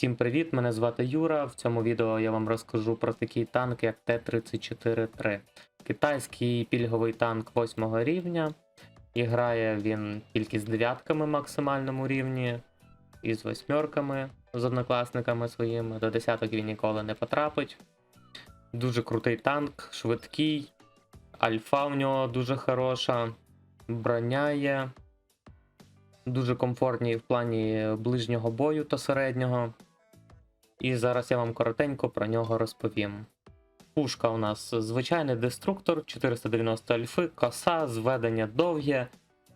Всім привіт! Мене звати Юра. В цьому відео я вам розкажу про такий танк, як Т-34-3. Китайський пільговий танк 8 рівня. І грає він тільки з дев'ятками максимальному рівні, і з восьмерками з однокласниками своїми. До десяток він ніколи не потрапить. Дуже крутий танк, швидкий. Альфа в нього дуже хороша. Броня є. Дуже комфортні в плані ближнього бою та середнього. І зараз я вам коротенько про нього розповім. Пушка у нас звичайний деструктор 490 альфи, коса, зведення довге.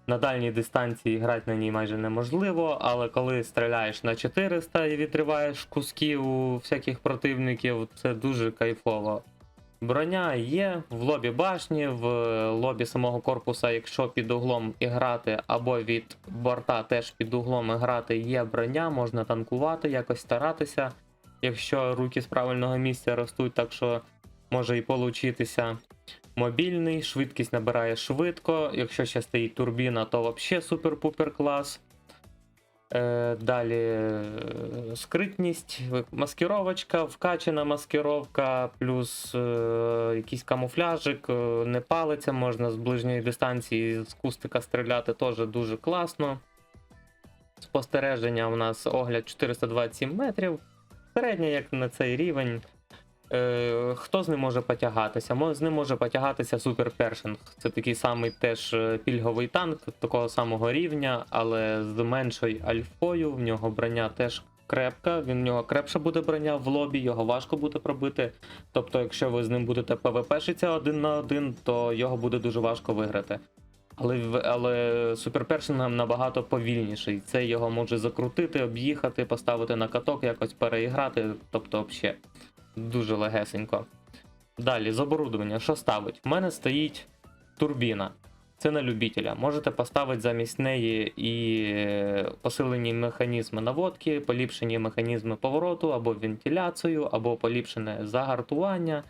На дальній дистанції грати на ній майже неможливо, але коли стріляєш на 400 і відриваєш кусків у всяких противників, це дуже кайфово. Броня є в лобі башні, в лобі самого корпуса, якщо під углом і грати, або від борта теж під углом грати, є броня, можна танкувати, якось старатися, якщо руки з правильного місця ростуть, так що може і получитися. Мобільний, швидкість набирає швидко. Якщо ще стоїть турбіна, то взагалі супер-пупер клас. Е, Далі е, скритність, маскировочка, вкачана маскировка, плюс е, якийсь камуфляжик, е, не палиться, можна з ближньої дистанції з кустика стріляти теж дуже класно. Спостереження у нас огляд 427 метрів. Середнє, як на цей рівень. Е, хто з ним може потягатися? З ним може потягатися Супер Першинг. Це такий самий теж е, пільговий танк такого самого рівня, але з меншою альфою. В нього броня теж крепка. Він в нього крепша буде броня в лобі, його важко буде пробити. Тобто, якщо ви з ним будете ПВПшитися один на один, то його буде дуже важко виграти. Але, але Супер Першинг нам набагато повільніший. Це його може закрутити, об'їхати, поставити на каток, якось переіграти. Тобто, взагалі дуже легесенько. Далі, з оборудовання, що ставить? У мене стоїть турбіна. Це на любителя. Можете поставити замість неї і е, посилені механізми наводки, поліпшені механізми повороту, або вентиляцію, або поліпшене загартування.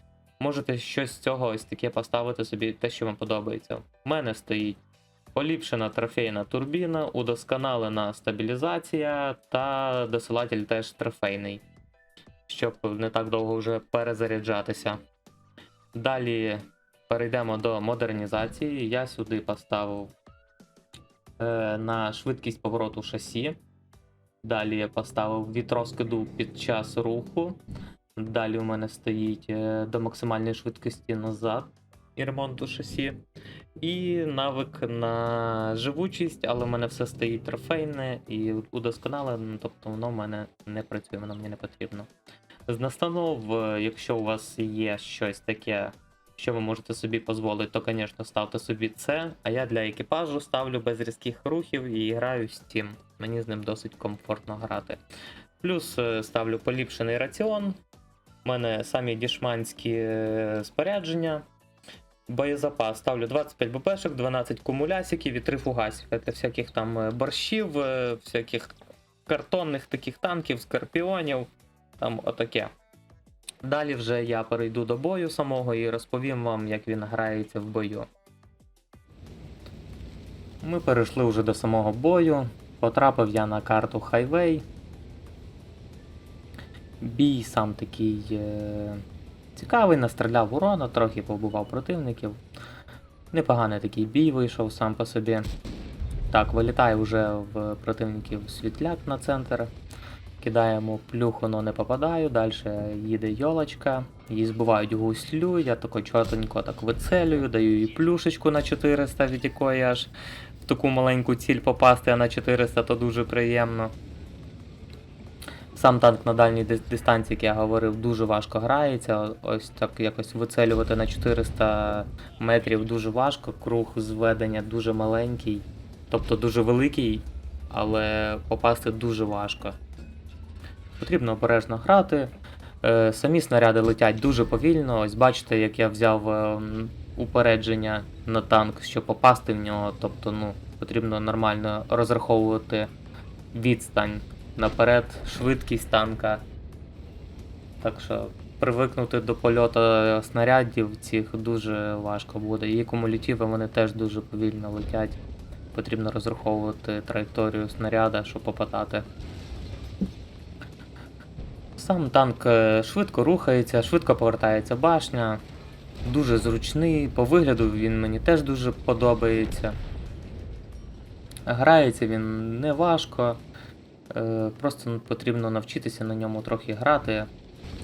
Можете щось з цього ось таке поставити собі, те, що вам подобається. У мене стоїть поліпшена трофейна турбіна, удосконалена стабілізація та досилатель теж трофейний щоб не так довго вже перезаряджатися. Далі перейдемо до модернізації. Я сюди поставив е, на швидкість повороту шасі. Далі я поставив від розкиду під час руху. Далі у мене стоїть е, до максимальної швидкості назад і ремонту шасі. І навик на живучість, але в мене все стоїть трофейне і удосконалене, тобто воно в мене не працює, воно мені не потрібно. З настанов, е, якщо у вас є щось таке, що ви можете собі дозволити, то, звісно, ставте собі це. А я для екіпажу ставлю без різких рухів і граю з тим. Мені з ним досить комфортно грати. Плюс е, ставлю поліпшений раціон. У мене самі дішманські е, спорядження. Боєзапас ставлю 25 БПшок, 12 кумулясиків і 3 фугасика. Це всяких там е, борщів, е, всяких картонних таких танків, скорпіонів. Там отаке. Далі вже я перейду до бою самого і розповім вам, як він грається в бою. Ми перейшли вже до самого бою. Потрапив я на карту Хайвей. Бій сам такий е... цікавий, настріляв урона, трохи побував противників. Непоганий такий бій вийшов сам по собі. Так, вилітає вже в противників світляк на центр. Кидаємо плюху, но не попадаю. Далі їде йолочка. Її збивають гуслю. Я тако чотенько так вицелюю, даю їй плюшечку на 400, від якої аж в таку маленьку ціль попасти, а на 400 то дуже приємно. Сам танк на дальній дистанції, як я говорив, дуже важко грається. Ось так якось вицелювати на 400 метрів дуже важко. Круг зведення дуже маленький, тобто дуже великий, але попасти дуже важко. Потрібно обережно грати. Е, Самі снаряди летять дуже повільно. Ось бачите, як я взяв ем, упередження на танк, щоб попасти в нього. Тобто, ну, потрібно нормально розраховувати відстань наперед, швидкість танка. Так що привикнути до польоту снарядів цих дуже важко буде. І кумулятиви вони теж дуже повільно летять. Потрібно розраховувати траєкторію снаряда, щоб попадати. Сам танк е, швидко рухається, швидко повертається башня. Дуже зручний, по вигляду він мені теж дуже подобається. Грається він не важко. Е, Просто потрібно навчитися на ньому трохи грати,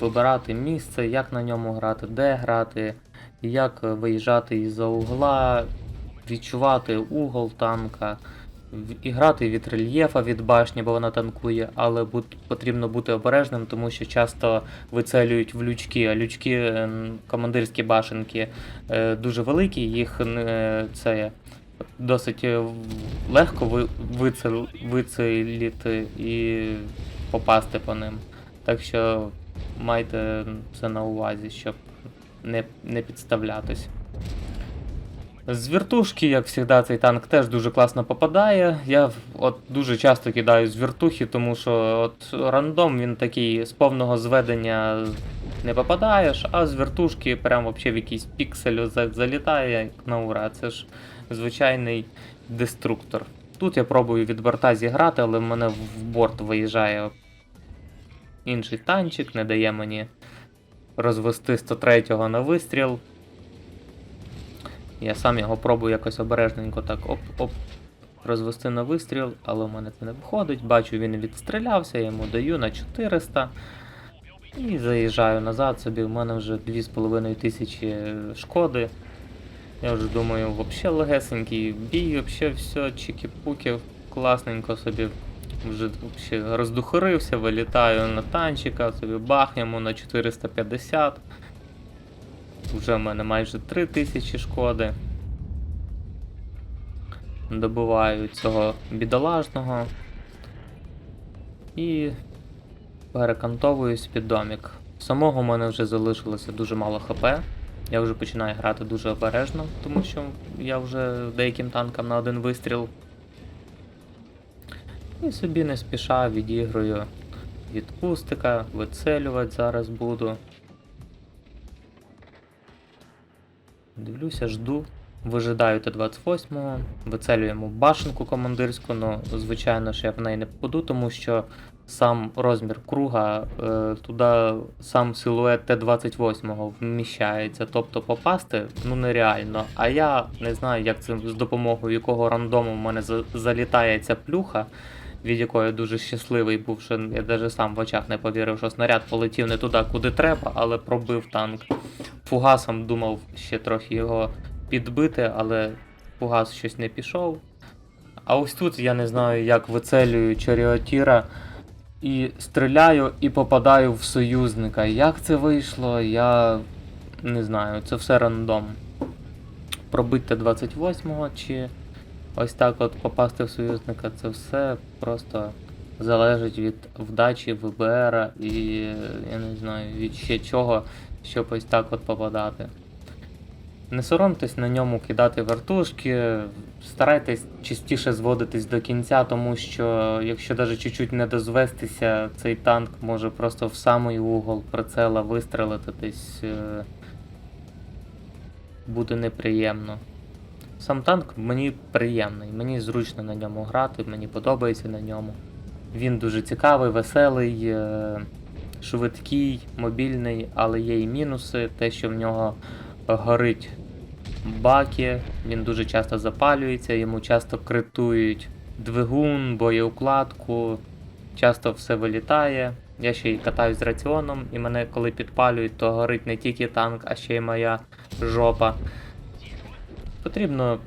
вибирати місце, як на ньому грати, де грати, як виїжджати із-за угла, відчувати угол танка, і грати від рельєфа від башні, бо вона танкує, але потрібно бути обережним, тому що часто вицелюють в лючки, а лючки, ем, командирські башенки е, дуже великі, їх е, це досить е, легко ви, вицеліти і попасти по ним. Так що майте це на увазі, щоб не, не підставлятись. З віртушки, як завжди, цей танк теж дуже класно попадає. Я от дуже часто кидаю з віртухи, тому що от рандом він такий з повного зведення не попадаєш, а з віртушки прям вообще в якийсь піксель залітає як на ура. Це ж звичайний деструктор. Тут я пробую від борта зіграти, але в мене в борт виїжджає інший танчик, не дає мені розвести 103-го на вистріл. Я сам його пробую якось обережненько так оп-оп розвести на вистріл, але в мене це не виходить. Бачу, він відстрілявся, я йому даю на 400. І заїжджаю назад собі. В мене вже 2,5 тисячі шкоди. Я вже думаю, вообще легесенький бій, вообще все, чики-пуки, класненько собі. Вже вообще роздухарився, вилітаю на танчика, собі бахнемо на 450. Вже в мене майже 3000 шкоди. Добиваю цього бідолашного. І перекантовуюсь під домік. Самого в мене вже залишилося дуже мало хп. Я вже починаю грати дуже обережно, тому що я вже деяким танкам на один вистріл. І собі не спіша відіграю від кустика, вицелювати зараз буду. Дивлюся, жду. Вижидаю Т-28, вицелюємо башенку командирську, ну, звичайно ж я в неї не попаду, тому що сам розмір круга, е, туди сам силует Т-28 вміщається. Тобто попасти ну нереально. А я не знаю, як це з допомогою якого рандому в мене за- залітає ця плюха, від якої я дуже щасливий був, що я навіть сам в очах не повірив, що снаряд полетів не туди, куди треба, але пробив танк. Фугасом думав ще трохи його підбити, але фугас щось не пішов. А ось тут я не знаю, як вицелюю Чаріотіра і стріляю і попадаю в союзника. Як це вийшло, я не знаю, це все рандом. Пробити 28-го чи ось так от попасти в союзника, це все просто залежить від вдачі ВБР і я не знаю від ще чого, щоб ось так от попадати. Не соромтесь на ньому кидати вертушки, старайтесь частіше зводитись до кінця, тому що якщо навіть чуть-чуть не дозвестися, цей танк може просто в самий угол прицела вистрелити десь е, буде неприємно. Сам танк мені приємний, мені зручно на ньому грати, мені подобається на ньому. Він дуже цікавий, веселий, е, швидкий, мобільний, але є і мінуси, те, що в нього горить баки, він дуже часто запалюється, йому часто критують двигун, боєукладку, часто все вилітає. Я ще й катаюсь з раціоном, і мене коли підпалюють, то горить не тільки танк, а ще й моя жопа. Потрібно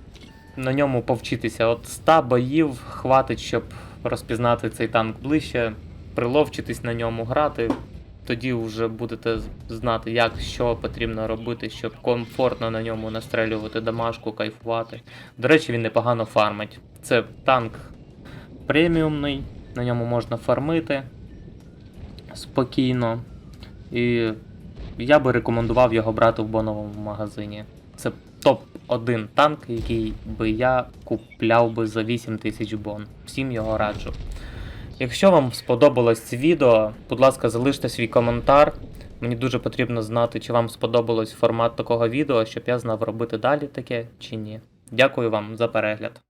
на ньому повчитися. От 100 боїв хватить, щоб розпізнати цей танк ближче, приловчитись на ньому грати. Тоді вже будете знати, як що потрібно робити, щоб комфортно на ньому настрелювати дамашку, кайфувати. До речі, він непогано фармить. Це танк преміумний, на ньому можна фармити спокійно. І я би рекомендував його брати в боновому магазині. Це топ-1 танк, який би я купляв би за 8 тисяч бон. Всім його раджу. Якщо вам сподобалось це відео, будь ласка, залиште свій коментар. Мені дуже потрібно знати, чи вам сподобалось формат такого відео, щоб я знав робити далі таке чи ні. Дякую вам за перегляд.